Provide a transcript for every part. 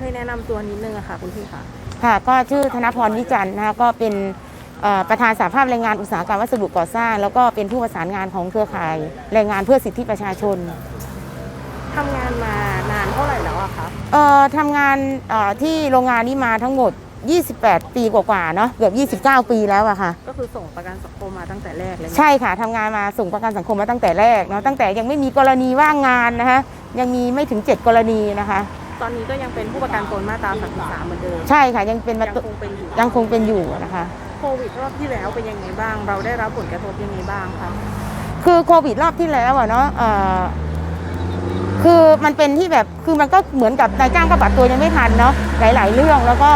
ช่วยแนะนำตัวนิดนึงอะค่ะคุณพี่ค่ะ ค่ะก็ชื่อธนพรวิจันทร์นะคะก็เป็นเอ่อประธานสาภาพแรงงานอุตสาหกรรมวัสดุก่อสร้าง แล้วก็เป็นผู้ประสานงานของเครือข่ายแรงงานเพื่อสิทธิประชาชนทำงานมานานเท่าไหร่แล้วอะคะเอ่อทำงานเอ่อที่โรงงานนี้มาทั้งหมด 28 ปีกว่าๆเนาะเกือบ 29 ปีแล้วอะค่ะ ก็คือส่งประกันสังคมมาตั้งแต่แรกเลยไหมใช่ค่ะทำงานมาส่งประกันสังคมมาตั้งแต่แรกเนาะตั้งแต่ยังไม่มีกรณีว่างงานนะคะยังมีไม่ถึง 7 กรณีนะคะ ตอนนี้ก็ยังเป็นผู้ประกันตนมาตรา33เหมือนเดิมใช่ค่ะยังเป็นมายังตุคงเป็นอยู่ยังคงเป็นอยู่นะคะโควิดรอบที่แล้วเป็นยังไงบ้าง เราได้รับผลกระทบยังไงบ้างคะคือโควิดรอบที่แล้วอะเนาะเอ่อคือมันเป็นที่แบบคือมันก็เหมือนกับนายจ้างก็ปรับตัวยังไม่ทันเนาะหลาย ๆ เรื่องแล้วก็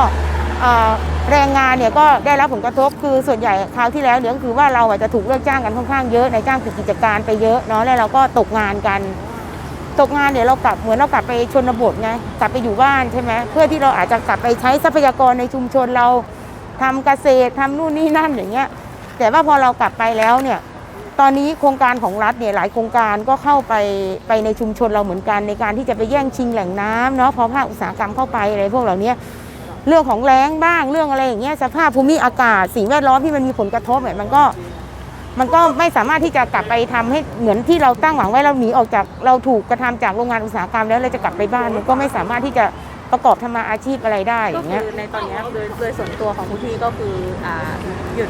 เอ่อแรงงานเนี่ยก็ได้รับผลกระทบคือส่วนใหญ่คราวที่แล้วเนี่ยก็คือว่าเราอาจจะถูกเลิกจ้างกันค่อนข้างเยอะนายจ้างปิดกิจการไปเยอะเนาะแล้วเราก็ตกงานกัน ตกงานเนี่ยเรากลับเหมือนเรากลับไปชนบทไงกลับไปอยู่บ้านใช่ไหมเพื่อที่เราอาจจะกลับไปใช้ทรัพยากรในชุมชนเราทำเกษตรทำนู่นนี่นั่นอย่างเงี้ย แต่ว่าพอเรากลับไปแล้วเนี่ย ตอนนี้โครงการของรัฐเนี่ยหลายโครงการก็เข้าไปไปในชุมชนเราเหมือนกันในการที่จะไปแย่งชิงแหล่งน้ำเนาะพอภาคอุตสาหกรรมเข้าไปอะไรพวกเหล่านี้เรื่องของแล้งบ้างเรื่องอะไรอย่างเงี้ยสภาพภูมิอากาศสิ่งแวดล้อมที่มันมีผลกระทบเนี่ยมันก็ มันก็ไม่สามารถที่จะกลับไปทำให้เหมือนที่เราตั้งหวังไว้เราหนีออกจากเราถูกกระทำจากโรงงานอุตสาหกรรมแล้วเราจะกลับไปบ้านมันก็ไม่สามารถที่จะประกอบทำมาอาชีพอะไรได้อก็ย่างคืเงี้ยอในตอนเนี้ยโดยโดยส่วนตัวของคุณพี่ก็คืออ่าหยุด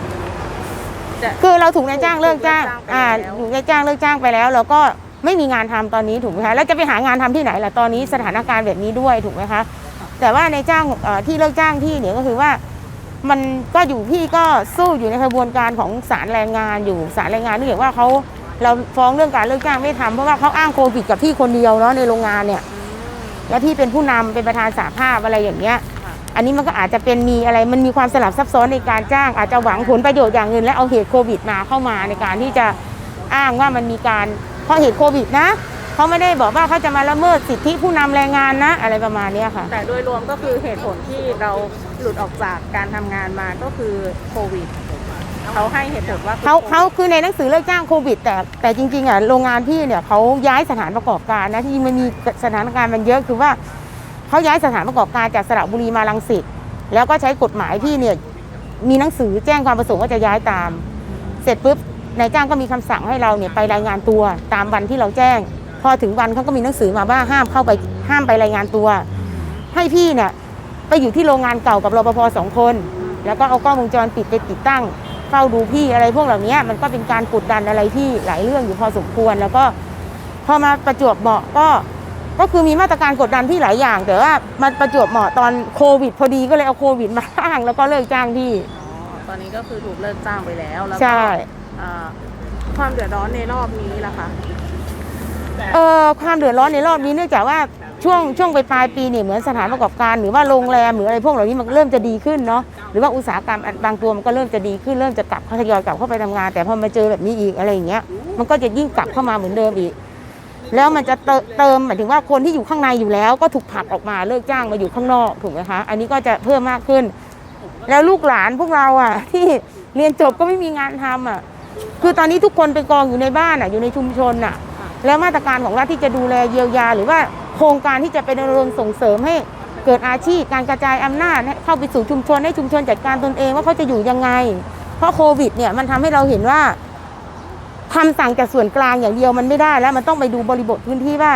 จะคือเราถูกนายจ้างเลิกจ้างถูกเลิกจ้างไปอ่าแล้วถูกนายจ้างเลิกจ้างไปแล้วเราก็ไม่มีงานทำตอนนี้ถูกไหมคะแล้วจะไปหางานทำที่ไหนล่ะตอนนี้สถานการณ์แบบนี้ด้วยถูกไหมคะแต่ว่าในจ้างเอ่อที่เลิกจ้างที่เนี่ยก็คือว่า มันก็อยู่พี่ก็สู้อยู่ในกระบวนการของศาลแรงงานอยู่ศาลแรงงานนื่องจากว่าเขาเราฟ้องเรื่องการเลิกจ้างไม่ทำเพราะว่าเขาอ้างโควิดกับพี่คนเดียวเนาะในโรงงานเนี่ย แล้วพี่เป็นผู้นำเป็นประธานสาภาพอะไรอย่างเงี้ย อันนี้มันก็อาจจะเป็นมีอะไรมันมีความสลับซับซ้อนในการจ้าง อาจจะหวังผลประโยชน์อย่างอื่นและเอาเหตุโควิดมาเข้ามาในการที่จะอ้างว่ามันมีการเพราะเหตุโควิดนะ เขาไม่ได้บอกว่าเขาจะมาละเมิดสิทธิผู้นำแรงงานนะ อะไรประมาณเนี้ยค่ะ แต่โดยรวมก็คือเหตุผลที่เราหลุดออกจากการทำงานมาก็คือโควิดเขาให้เหตุผลว่าคือเขาเขาคือในหนังสือเลิกจ้างโควิด แต่แต่จริงๆอะโรงงานพี่เนี่ยเขาย้ายสถานประกอบการนะที่มันมีสถานการณ์มันเยอะคือว่าเขาย้ายสถานประกอบการจากสระบุรีมาลังสิตแล้วก็ใช้กฎหมายที่เนี่ยมีหนังสือแจ้งความประสงค์ว่าจะย้ายตาม เสร็จปุ๊บนายจ้างก็มีคำสั่งให้เราเนี่ยไปรายงานตัวตามวันที่เราแจ้ง พอถึงวันเขาก็มีหนังสือมาว่าห้ามเข้าไปห้ามไปรายงานตัว ให้พี่เนี่ยไปอยู่ที่โรงงานเก่ากับรปภสองคน แล้วก็เอากล้องวงจรปิดไปติดตั้งเฝ้าดูพี่อะไรพวกเหล่านี้มันก็เป็นการกดดันอะไรที่หลายเรื่องอยู่พอสมควร แล้วก็พอมาประจวบเหมาะก็ก็คือมีมาตรการกดดันที่หลายอย่าง แต่ว่ามันประจวบเหมาะตอนโควิด พอดีก็เลยเอาโควิดมาอ้างแล้วก็เลิกจ้างพี่อ๋อตอนนี้ก็คือถูกเลิกจ้างไปแล้วแล้วก็ใช่อ่าความเดือดร้อนในรอบนี้ล่ะคะ เอ่อความเดือดร้อนในรอบนี้เนื่องจากว่าช่วงช่วงไปปลายปีเนี่ยเหมือนสถานประกอบการหรือว่าโรงแรมหรืออะไรพวกเหล่านี้มันเริ่มจะดีขึ้นเนาะหรือว่าอุตสาหกรรมบางตัวมันก็เริ่มจะดีขึ้นเริ่มจะกลับทยอยกลับเข้าไปทำงาน แต่พอมาเจอแบบนี้อีกอะไรอย่างเงี้ยมันก็จะยิ่งกลับเข้ามาเหมือนเดิมอีก แล้วมันจะเติเติมหมายถึงว่าคนที่อยู่ข้างในอยู่แล้ว ก็ถูกผลักออกมาเลิกจ้างมาอยู่ข้างนอกถูกไหมคะอันนี้ก็จะเพิ่มมากขึ้น แล้วลูกหลานพวกเราอะ ที่เรียนจบก็ไม่มีงานทำอะคือตอนนี้ทุกคนไปกองอยู่ในบ้านอะอยู่ในชุมชนอะ แล้วมาตรการของรัฐที่จะดูแลเยียวยา หรือว่าโครงการที่จะเป็นรณรงส่งเสริมให้เกิดอาชีพการกระจายอำนาจเข้าไปสู่ชุมชนให้ชุมชนจัดการตนเองว่าเขาจะอยู่ยังไง เพราะโควิดเนี่ยมันทำให้เราเห็นว่าทำสั่งจากส่วนกลางอย่างเดียวมันไม่ได้แล้วมันต้องไปดูบริบทพื้นที่ว่า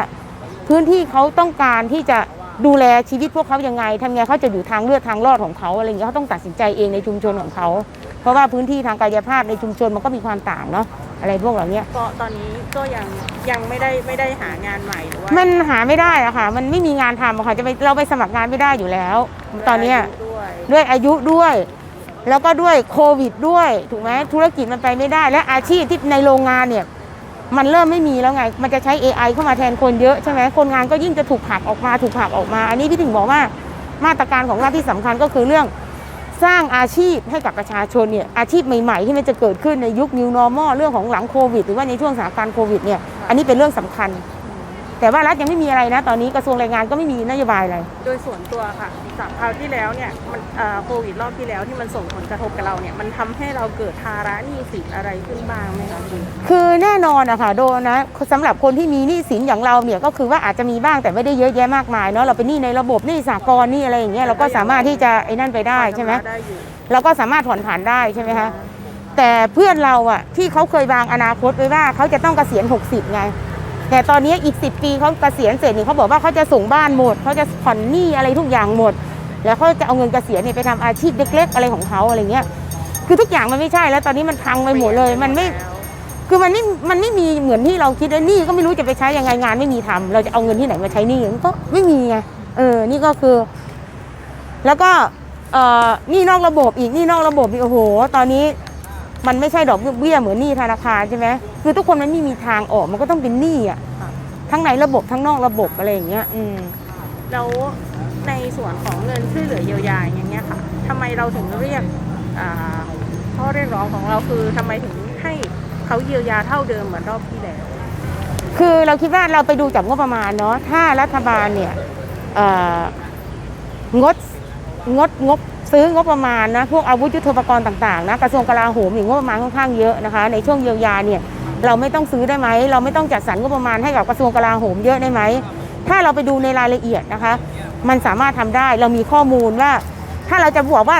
พื้นที่เขาต้องการที่จะดูแลชีวิตพวกเขายังไงทำไงเขาจะอยู่ทางเลือดทางรอดของเขาอะไรอย่างเงี้ยเขาต้องตัดสินใจเองในชุมชนของเขา เพราะว่าพื้นที่ทางกายภาพในชุมชนมันก็มีความต่างเนาะ อะไรพวกเหล่านี้ก็ตอนนี้ก็ยังยังไม่ได้ไม่ได้หางานใหม่หรือว่ามันหาไม่ได้อะค่ะ มันไม่มีงานทำอะค่ะจะไปเราไปสมัครงานไม่ได้อยู่แล้ว ตอนเนี้ยด้วยด้วยอายุด้วย แล้วก็ด้วยโควิดด้วยถูกไหมธุรกิจมันไปไม่ได้ และอาชีพที่ในโรงงานเนี่ย มันเริ่มไม่มีแล้วไง มันจะใช้ AI เข้ามาแทนคนเยอะใช่ไหมคนงานก็ยิ่งจะถูกผลักออกมาถูกผลักออกมา อันนี้พี่ถึงบอกว่ามาตรการของรัฐที่สำคัญก็คือเรื่อง สร้างอาชีพให้กับประชาชนเนี่ยอาชีพใหม่ๆ ที่มันจะเกิดขึ้นในยุค New Normal เรื่องของหลังโควิด หรือว่าในช่วงสถานการณ์โควิดเนี่ยอันนี้เป็นเรื่องสำคัญ แต่ว่ารัฐยังไม่มีอะไรนะ ตอนนี้กระทรวงแรงงานก็ไม่มีนโยบายอะไร โดยส่วนตัวค่ะจากคราวที่แล้วเนี่ยมันเอ่อโควิดรอบที่แล้วที่มันส่งผลกระทบกับเราเนี่ยมันทำให้เราเกิดภาระหนี้สินอะไรขึ้นบ้างไหมคะคุณคือแน่นอนอะค่ะโดนนะสำหรับคนที่มีหนี้สินอย่างเราเนี่ยก็คือว่าอาจจะมีบ้างแต่ไม่ได้เยอะแยะมากมายเนาะเราเป็นหนี้ในระบบหนี้สากลหนี้อะไรอย่างเงี้ยเราก็สามารถที่จะไอ้นั่นไปได้ใช่ไหม ได้อยู่ เราก็สามารถผ่อนผันได้ใช่ไหมคะ แต่เพื่อนเราอะที่เขาเคยวางอนาคตไว้ว่าเขาจะต้องเกษียณ 60 ไง แต่ตอนนี้อีก 10 ปีเขาเกษียณเสร็จนี่เขาบอกว่าเขาจะส่งบ้านหมดเขาจะผ่อนหนี้อะไรทุกอย่างหมด แล้วเขาจะเอาเงินเกษียณเนี่ยไปทำอาชีพเล็ก ๆ อะไรของเขาอะไรเงี้ยคือทุกอย่างมันไม่ใช่แล้วตอนนี้มันพังไปหมดเลยมันไม่คือมันไม่มันไม่มีเหมือนที่เราคิดเลยหนี่ก็ไม่รู้จะไปใช้ยังไงงานไม่มีทำเราจะเอาเงินที่ไหนมาใช้หนี่มันก็ไม่มีไงเออนี่ก็คือ แล้วก็เอ่อนี่นอกระบบอีกนี่นอกระบบอีกโอ้โห ตอนนี้ มันไม่ใช่ดอกเบี้ยเหมือนหนี้ธนาคารใช่ไหมคือทุกคนมันไม่มีทางออกมันก็ต้องเป็นหนี้อะทั้งในระบบทั้งนอกระบบอะไรอย่างเงี้ยอืมแล้วในส่วนของเงินช่วยเหลือเยียวยาอย่างเงี้ยค่ะทำไมเราถึงเรียกอ่าข้อเรียกร้องของเราคือทำไมถึงให้เขาเยียวยาเท่าเดิมเหมือนรอบที่แล้วคือเราคิดว่าเราไปดูจากงบประมาณเนาะถ้ารัฐบาลเนี่ยเอ่องดงดงบ ซื้องบประมาณนะพวกอาวุธยุทโธปกรณ์ต่างๆนะกระทรวงกลาโหมมีงบประมาณค่อนข้างเยอะนะคะในช่วงเยียวยาเนี่ยเราไม่ต้องซื้อได้ไหมเราไม่ต้องจัดสรรงบประมาณให้กับกระทรวงกลาโหมเยอะได้ไหมถ้าเราไปดูในรายละเอียดนะคะ มันสามารถทำได้เรามีข้อมูลว่า ถ้าเราจะบอกว่า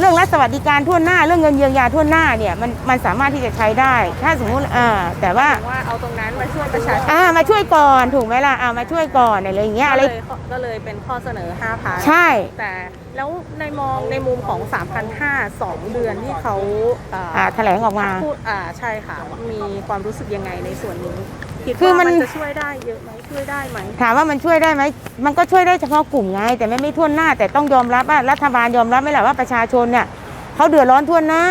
เรื่องรัฐสวัสดิการทั่วหน้า เรื่องเงินเยียวยาทั่วหน้าเนี่ยมันมันสามารถที่จะใช้ได้ ถ้าสมมุติอ่าแต่ว่าว่าเอาตรงนั้นมาช่วยประชาชนอ่ามาช่วยก่อนถูกไหมล่ะอ่ามาช่วยก่อนอะไรอย่างเงี้ยก็อะไรเลยก็เลยเป็นข้อเสนอ5พันใช่แต่แล้วในมองในมุมของ 3,500 2 เดือนที่เขาอ่าอ่าแถลงออกมาพูดอ่าใช่ค่ะ มีความรู้สึกยังไงในส่วนนี้ คิดคือว่ามัมัน นจะช่วยได้เยอะไหมช่วยได้ไหมถามว่ามันช่วยได้ไหม มันก็ช่วยได้เฉพาะกลุ่มไง แต่ไม่ไม่ทั่วหน้า แต่ต้องยอมรับว่ารัฐบาลยอมรับไหมล่ะว่าประชาชนเนี่ยเขาเดือดร้อนทั่วหน้า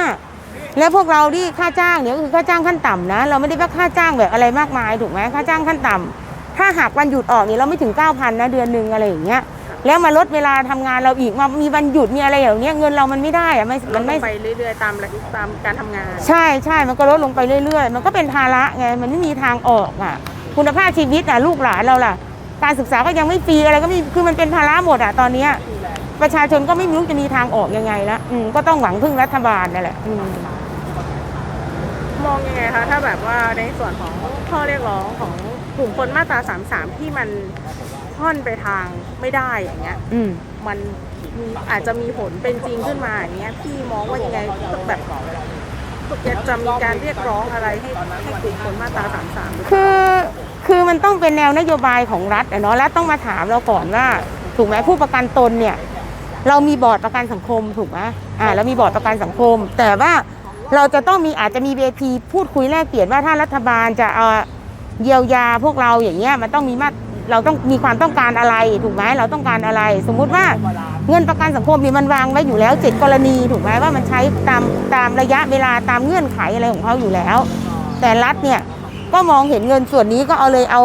แล้วพวกเราที่ค่าจ้างเนี่ยก็คือค่าจ้างขั้นต่ำนะ เราไม่ได้ว่าค่าจ้างแบบอะไรมากมายถูกไหมค่าจ้างขั้นต่ำถ้าหากวันหยุดออกเนี่ยเราไม่ถึง9,000นะเดือนหนึ่งอะไรอย่างเงี้ย แล้วมาลดเวลาทำงานเราอีกมามีวันหยุดมีอะไรอย่างเงี้ยเงินเรามันไม่ได้อะไม่มัมันนไม่ไม่ไปเรื่อยๆตามระตามการทำงาน ใช่ใช่มันก็ลดลงไปเรื่อย ๆ มันก็เป็นภาระไงมันไม่มีทางออกอะ คุณภาพชีวิตอะลูกหลานเราล่ะ การศึกษาก็ยังไม่ฟรีอะไรก็ไมีคือมันเป็นภาระหมดอะตอนเนี้ยประชาชนก็ไม่รู้จะมีทางออกยังไงละอืมก็ต้องหวังพึ่งรัฐบาลนั่นแหละอืมมองยังไงคะถ้าแบบว่าในส่วนของข้อเรียกร้องของกลุ่มคนมาตรา 33 ที่มัน ค่อนไปทางไม่ได้อย่างเงี้ย อืม มันมีอาจจะมีผลเป็นจริงขึ้นมาอย่างเงี้ยพี่มองว่ายังไงแบบจะมีการเรียกร้องอะไรให้ให้กลุ่มคนมาตรา33หรือเปล่าคือคือมันต้องเป็นแนวนโยบายของรัฐอะเนาะรัฐต้องมาถามเราก่อนว่า ถูกไหมผู้ประกันตนเนี่ย เรามีบอร์ดประกันสังคมถูกไหมอ่าเรามีบอร์ดประกันสังคม แต่ว่าเราจะต้องมีอาจจะมีเวทีพูดคุยแลกเปลี่ยนว่าถ้ารัฐบาลจะเอาเยียวยาพวกเราอย่างเงี้ยมันต้องมีมาตร เราต้องมีความต้องการอะไรถูกไหมเราต้องการอะไร สมมุติว่าเงินประกันสังคมนี่มันวางไว้อยู่แล้วเจ็ดกรณีถูกไหมว่ามันใช้ตามตามระยะเวลาตามเงื่อนไขอะไรของเขาอยู่แล้ว แต่รัฐเนี่ยก็มองเห็นเงินส่วนนี้ก็เอาเลยเอา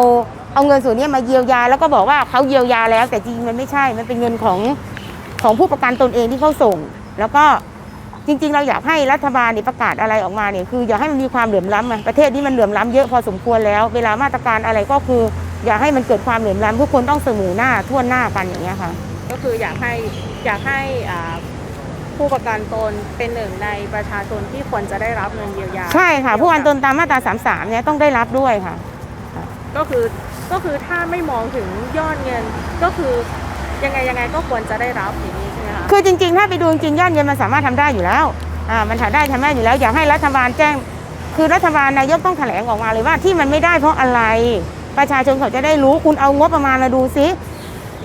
เอาเงินส่วนนี้มาเยียวยา แล้วก็บอกว่าเขาเยียวยาแล้ว แต่จริงมันไม่ใช่มันเป็นเงินของของผู้ประกันตนเองที่เขาส่ง แล้วก็จริง ๆ เราอยากให้รัฐบาลเนี่ยประกาศอะไรออกมาเนี่ยคืออยากให้มันมีความเหลื่อมล้ำอะประเทศนี้มันเหลื่อมล้ำเยอะพอสมควรแล้ว เวลามาตรการอะไรก็คือ อยากให้มันเกิดความเหลื่อมล้ำทุกคนต้องเสมอหน้าทั่วหน้ากันอย่างเงี้ยค่ะ ก็คืออยากให้อยากให้อ่าผู้ประกันตนเป็นหนึ่งในประชาชนที่ควรจะได้รับเงินเยียวยาใช่ค่ะ ผู้ประกันตนตามมาตรา 33 เนี่ยต้องได้รับด้วยค่ะ ก็คือก็คือถ้าไม่มองถึงยอดเงินก็คือยังไงยังไงก็ควรจะได้รับอย่างนี้ใช่ไหมคะคือจริงๆ ถ้าไปดูจริงๆยอดเงินมันสามารถทำได้อยู่แล้วอ่ามันทำได้ทำได้อยู่แล้วอยากให้รัฐบาลแจ้ง คือรัฐบาลนายกต้องแถลงออกมาเลยว่าที่มันไม่ได้เพราะอะไร ประชาชนเขาจะได้รู้คุณเอางบประมาณมาดูซิ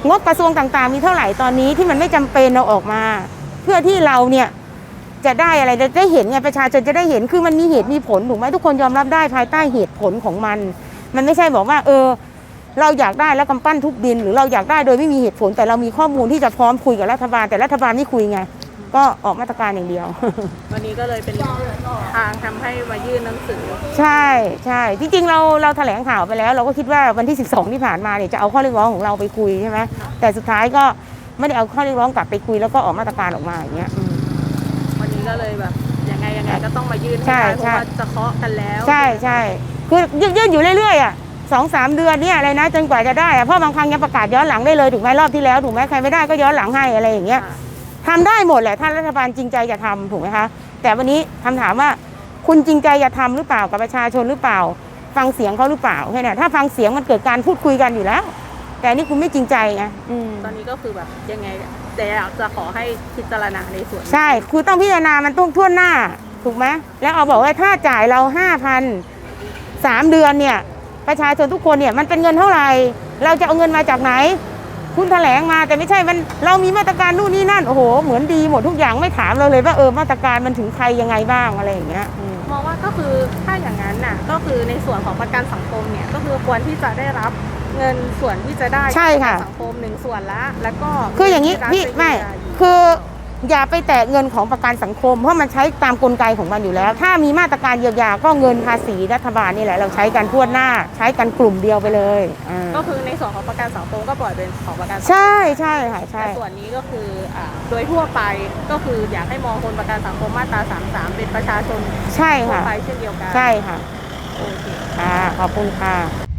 งบกระทรวงต่างๆ มีเท่าไหร่ตอนนี้ที่มันไม่จำเป็นเราออกมา เพื่อที่เราเนี่ยจะได้อะไรจะได้เห็นไงประชาชนจะได้เห็นคือมันมีเหตุมีผลถูกไหมทุกคนยอมรับได้ภายใต้เหตุผลของมัน มันไม่ใช่บอกว่า เออ เราอยากได้แล้วกำปั้นทุบดิน หรือเราอยากได้โดยไม่มีเหตุผล แต่เรามีข้อมูลที่จะพร้อมคุยกับรัฐบาลแต่รัฐบาลไม่คุยไง ก็ออกมาตรการอย่างเดียว วันนี้ก็เลยเป็นทางทำให้มายื่นหนังสือ ใช่ใช่จริงๆเราเราแถลงข่าวไปแล้ว เราก็คิดว่าวันที่ 12 ที่ผ่านมาเนี่ยจะเอาข้อเรียกร้องของเราไปคุยใช่ไหมแต่สุดท้ายก็ไม่ได้เอาข้อเรียกร้องกลับไปคุยแล้วก็ออกมาตรการออกมาอย่างเงี้ยอืมวันนี้ก็เลยแบบยังไงยังไงก็ต้องมายื่นใช่ให้ได้เพใช่ ราะว่าจะเคาะกันแล้วใช่ใช่คือยื่นยื่นอยู่เรื่อยๆอะสองสามเดือนเนี่ยอะไรนะจนกว่าจะได้อะเพราะบางครั้งยังประกาศย้อนหลังได้เลยถูกไหมรอบที่แล้วถูกไหมใครไม่ได้ก็ย้อนหลังให้อะไรอย่างเงี้ย ค่ะ ทำได้หมดแหละถ้ารัฐบาลจริงใจจะทำถูกไหมคะแต่วันนี้คำถามว่าคุณจริงใจจะทำหรือเปล่ากับประชาชนหรือเปล่า ฟังเสียงเขาหรือเปล่าแค่นั้นถ้าฟังเสียงมันเกิดการพูดคุยกันอยู่แล้ว แต่อันนี่คุณไม่จริงใจไงอืมตอนนี้ก็คือแบบยังไงแต่อยากจะขอให้พิจารณาในส่วนนี้ใช่คือต้องพิจารณามันต้องทั่วหน้าถูกไหมแล้วเอาบอกว่าถ้าจ่ายเราห้าพันสามเดือนเนี่ยประชาชนทุกคนเนี่ยมันเป็นเงินเท่าไหร่ เราจะเอาเงินมาจากไหน คุณแถลงมาแต่ไม่ใช่มันเรามีมาตรการนู่นนี่นั่นโอ้โหเหมือนดีหมดทุกอย่างไม่ถามเราเลยว่าเออมาตรการมันถึงใครยังไงบ้างอะไรอย่างเงี้ยอืม มองว่าก็คือถ้าอย่างนั้นน่ะก็คือในส่วนของประกันสังคมเนี่ยก็คือควรที่จะได้รับเงินส่วนที่จะได้ใช่ค่ะ จากประกันสังคมหนึ่งส่วนละแล้วก็คืออย่างนี้นี้พี่ไม่คือ อย่าไปแตะเงินของประกันสังคม เพราะมันใช้ตามกลไกของมันอยู่แล้ว ถ้ามีมาตรการเยียวยาก็เงินภาษีรัฐบาลนี่แหละเราใช้กันทั่วหน้า ใช้กันกลุ่มเดียวไปเลยอ่าก็คือในส่วนของประกันสังคมก็ปล่อยเป็นของประกันสังคมใช่ใช่ค่ะใช่แต่ส่วนนี้ก็คืออ่าโดยทั่วไปก็คืออยากให้มองคนประกันสังคมมาตรา33 เป็นประชาชนใช่ทั่วค่ะไปเช่นเดียวกันใช่ค่ะโอเคค่ะขอบคุณค่ะ